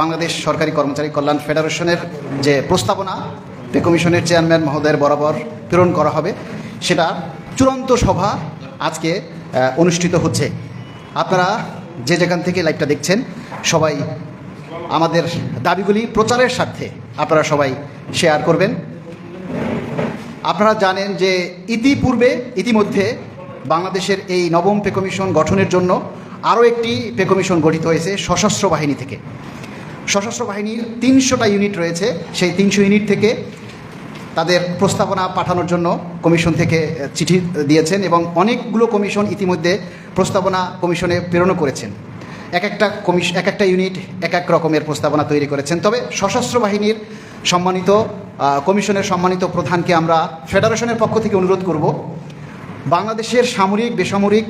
বাংলাদেশ সরকারি কর্মচারী কল্যাণ ফেডারেশনের যে প্রস্তাবনা পে কমিশনের চেয়ারম্যান মহোদয়ের বরাবর প্রেরণ করা হবে, সেটা চূড়ান্ত সভা আজকে অনুষ্ঠিত হচ্ছে। আপনারা যে যেখান থেকে লাইভটা দেখছেন, সবাই আমাদের দাবিগুলি প্রচারের স্বার্থে আপনারা সবাই শেয়ার করবেন। আপনারা জানেন যে ইতিপূর্বে, ইতিমধ্যে বাংলাদেশের এই নবম পে কমিশন গঠনের জন্য আরও একটি পে কমিশন গঠিত হয়েছে সশস্ত্র বাহিনী থেকে। সশস্ত্র বাহিনীর তিনশোটা ইউনিট রয়েছে। সেই তিনশো ইউনিট থেকে তাদের প্রস্তাবনা পাঠানোর জন্য কমিশন থেকে চিঠি দিয়েছেন এবং অনেকগুলো কমিশন ইতিমধ্যে প্রস্তাবনা কমিশনে প্রেরণও করেছেন। এক একটা কমিশ, এক একটা ইউনিট এক এক রকমের প্রস্তাবনা তৈরি করেছেন। তবে সশস্ত্র বাহিনীর সম্মানিত কমিশনের সম্মানিত প্রধানকে আমরা ফেডারেশনের পক্ষ থেকে অনুরোধ করব, বাংলাদেশের সামরিক, বেসামরিক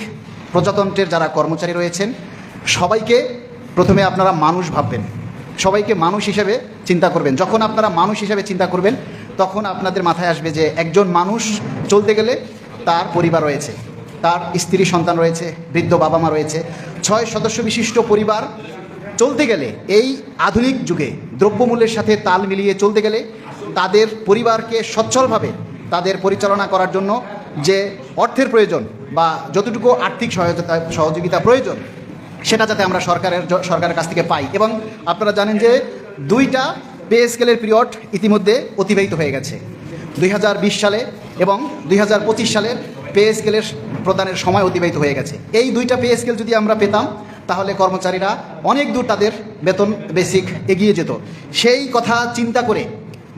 প্রজাতন্ত্রের যারা কর্মচারী রয়েছেন, সবাইকে প্রথমে আপনারা মানুষ ভাববেন। সবাইকে মানুষ হিসেবে চিন্তা করবেন। যখন আপনারা মানুষ হিসেবে চিন্তা করবেন, তখন আপনাদের মাথায় আসবে যে একজন মানুষ চলতে গেলে তার পরিবার রয়েছে, তার স্ত্রী সন্তান রয়েছে, বৃদ্ধ বাবা মা রয়েছে। ছয় সদস্য বিশিষ্ট পরিবার চলতে গেলে, এই আধুনিক যুগে দ্রব্যমূল্যের সাথে তাল মিলিয়ে চলতে গেলে তাদের পরিবারকে সচ্ছলভাবে তাদের পরিচালনা করার জন্য যে অর্থের প্রয়োজন বা যতটুকু আর্থিক সহায়তা, সহযোগিতা প্রয়োজন সেটা যাতে আমরা সরকারের সরকারের কাছ থেকে পাই। এবং আপনারা জানেন যে দুইটা পে স্কেলের পিরিয়ড ইতিমধ্যে অতিবাহিত হয়ে গেছে। দুই হাজার বিশ সালে এবং দুই সালের পে স্কেলের প্রদানের সময় অতিবাহিত হয়ে গেছে। এই দুইটা পে স্কেল যদি আমরা পেতাম, তাহলে কর্মচারীরা অনেক দূর তাদের বেতন বেসিক এগিয়ে যেত। সেই কথা চিন্তা করে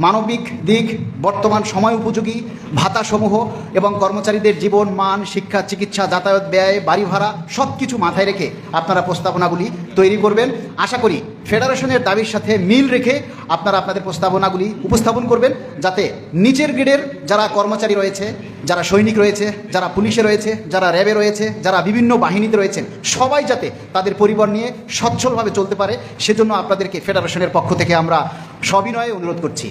মানবিক দিক, বর্তমান সময় উপযোগী, ভাতাসমূহ এবং কর্মচারীদের জীবন, মান, শিক্ষা, চিকিৎসা, যাতায়াত, ব্যয় বাড়ি ভাড়া সব কিছু মাথায় রেখে আপনারা প্রস্তাবনাগুলি তৈরি করবেন। আশা করি ফেডারেশনের দাবির সাথে মিল রেখে আপনারা আপনাদের প্রস্তাবনাগুলি উপস্থাপন করবেন, যাতে নিচের গ্রেডের যারা কর্মচারী রয়েছে, যারা সৈনিক রয়েছে, যারা পুলিশে রয়েছে, যারা র্যাবে রয়েছে, যারা বিভিন্ন বাহিনীতে রয়েছেন, সবাই যাতে তাদের পরিবার নিয়ে সচ্ছলভাবে চলতে পারে, সেজন্য আপনাদেরকে ফেডারেশনের পক্ষ থেকে আমরা সবিনয়ে অনুরোধ করছি।